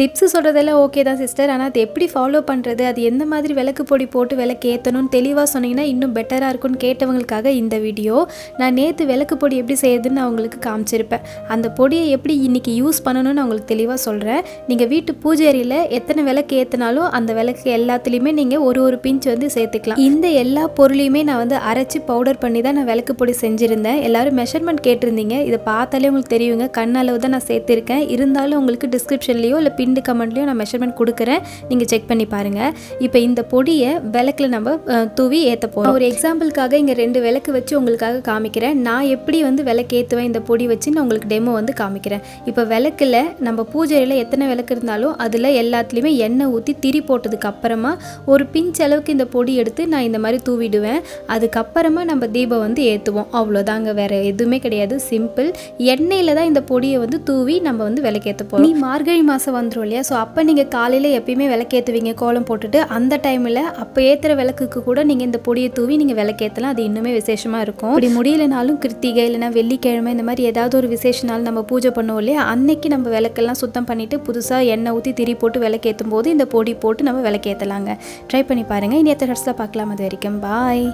Tips சொல்கிறதெல்லாம் okay தான் sister ஆனால் அது எப்படி ஃபாலோ பண்ணுறது அது எந்த மாதிரி விளக்கு பொடி போட்டு விளக்கு ஏற்றணும்னு தெளிவாக சொன்னீங்கன்னா இன்னும் பெட்டராக இருக்கும்னு கேட்டவங்களுக்காக இந்த வீடியோ நான் நேற்று விளக்கு பொடி எப்படி செய்யுதுன்னு நான் உங்களுக்கு காமிச்சிருப்பேன். அந்த பொடியை எப்படி இன்றைக்கி யூஸ் பண்ணணும்னு நான் உங்களுக்கு தெளிவாக சொல்கிறேன் நீங்கள் வீட்டு பூஜை அறையில் எத்தனை விளக்கு ஏற்றினாலும் அந்த விளக்கு எல்லாத்துலேயுமே நீங்கள் ஒரு ஒரு பிஞ்ச் வந்து சேர்த்துக்கலாம். இந்த எல்லா பொருளையுமே நான் வந்து அரைச்சி பவுடர் பண்ணி தான் நான் விளக்கு பொடி செஞ்சுருந்தேன். எல்லாரும் மெஷர்மெண்ட் கேட்டிருந்தீங்க. இதை பார்த்தாலே உங்களுக்கு தெரியுங்க. கண்ணளவு தான் நான் சேர்த்துருக்கேன். இருந்தாலும் உங்களுக்கு டிஸ்கிரிப்ஷன்லேயோ இல்லை பின் ரெண்டு கமெண்ட்லேயும் நான் மெஷர்மெண்ட் கொடுக்குறேன். நீங்கள் செக் பண்ணி பாருங்கள் இப்போ இந்த பொடியை விளக்கில் நம்ம தூவி ஏற்ற போகிறோம் ஒரு எக்ஸாம்பிளுக்காக இங்கே ரெண்டு விளக்கு வச்சு உங்களுக்காக காமிக்கிறேன். நான் எப்படி வந்து விளக்கு ஏற்றுவேன் இந்த பொடி வச்சு நான் உங்களுக்கு டெமோ வந்து காமிக்கிறேன். இப்போ விளக்கில் நம்ம பூஜையில் எத்தனை விளக்கு இருந்தாலும் அதில் எல்லாத்துலேயுமே எண்ணெய் ஊற்றி திரி போட்டதுக்கு அப்புறமா ஒரு பிஞ்ச் அளவுக்கு இந்த பொடி எடுத்து நான் இந்த மாதிரி தூவிடுவேன். அதுக்கப்புறமா நம்ம தீபம் வந்து ஏற்றுவோம் அவ்வளோதாங்க. வேறு எதுவுமே கிடையாது. சிம்பிள் எண்ணெயில் தான் இந்த பொடியை வந்து தூவி நம்ம வந்து விளக்கேற்ற போகிறோம் நீ மார்கழி மாதம் வந்துடும் இல்லையா? ஸோ அப்போ நீங்கள் காலையில் எப்பயுமே விளக்கேற்றுவீங்க கோலம் போட்டுட்டு. அந்த டைமில் அப்போ ஏற்றுற விளக்குக்கு கூட நீங்கள் இந்த பொடியை தூவி நீங்கள் விளக்கேற்றலாம் அது இன்னுமே விசேஷமாக இருக்கும். அப்படி முடியலனாலும் கிருத்திகை இல்லைனா வெள்ளிக்கிழமை இந்த மாதிரி ஏதாவது ஒரு விசேஷ நாள் நம்ம பூஜை பண்ணுவோம் இல்லையா? அன்னைக்கு நம்ம விளக்கெல்லாம் சுத்தம் பண்ணிவிட்டு புதுசாக எண்ணெய் ஊற்றி திரி போட்டு விளக்கேற்றும் போது இந்த பொடி போட்டு நம்ம விளக்கேற்றலாங்க ட்ரை பண்ணி பாருங்கள் இனி எத்தனை ஹர்ஸில் பார்க்கலாம். அது வரைக்கும். பாய்